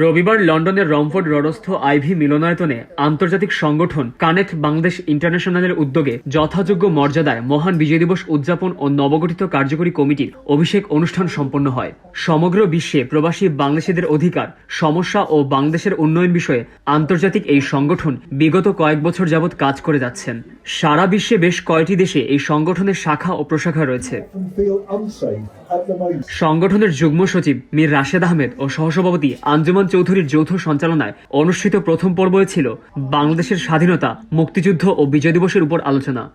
রবিবার লন্ডনের Romford রোডস্থ ivy মিলনায়তনে আন্তর্জাতিক সংগঠন কানেক্ট বাংলাদেশ ইন্টারন্যাশনালের উদ্যোগে যথাযোগ্য মর্যাদায় মহান বিজয় দিবস উদযাপন ও নবগঠিত কার্যকরী কমিটির অভিষেক অনুষ্ঠান সম্পন্ন হয়। সমগ্র বিশ্বে প্রবাসী বাংলাদেশিদের অধিকার, সমস্যা ও বাংলাদেশের উন্নয়ন বিষয়ে আন্তর্জাতিক এই সংগঠন বিগত কয়েক বছর যাবৎ কাজ করে যাচ্ছেন। সারা বিশ্বে বেশ কয়টি দেশে এই সংগঠনের শাখা ও প্রশাখা রয়েছে. সংগঠনের যুগ্ম সচিব মীর রাশেদ আহমেদ ও সহসভাপতি আঞ্জুমান চৌধুরীর যৌথ সঞ্চালনায় অনুষ্ঠিত প্রথম পর্বে ছিল বাংলাদেশের স্বাধীনতা মুক্তিযুদ্ধ ও বিজয় দিবসের উপর আলোচনা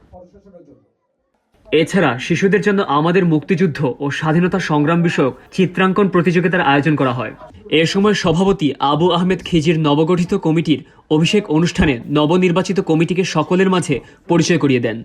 এছাড়া শিশুদের জন্য আমাদের মুক্তিযুদ্ধ ও স্বাধীনতা সংগ্রাম বিষয়ক চিত্রাঙ্কন প্রতিযোগিতার আয়োজন করা হয়। এ সময় সভাপতি আবু আহমেদ খিজির নবগঠিত কমিটির অভিষেক অনুষ্ঠানে নবনির্বাচিত কমিটিকে সকলের মাঝে পরিচয় করিয়ে দেন।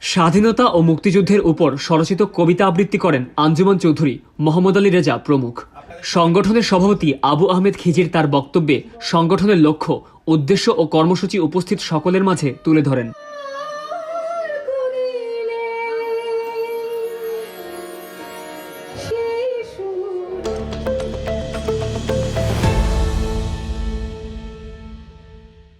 স্বাধীনতা ও মুক্তিযুদ্ধের উপর স্বরচিত কবিতা আবৃত্তি করেন আঞ্জুমান চৌধুরী, মোহাম্মদ আলী রেজা প্রমুখ। সংগঠনের সভাপতি আবু আহমেদ খিজির তার বক্তব্যে সংগঠনের লক্ষ্য, উদ্দেশ্য ও কর্মসূচি উপস্থিত সকলের মাঝে তুলে ধরেন।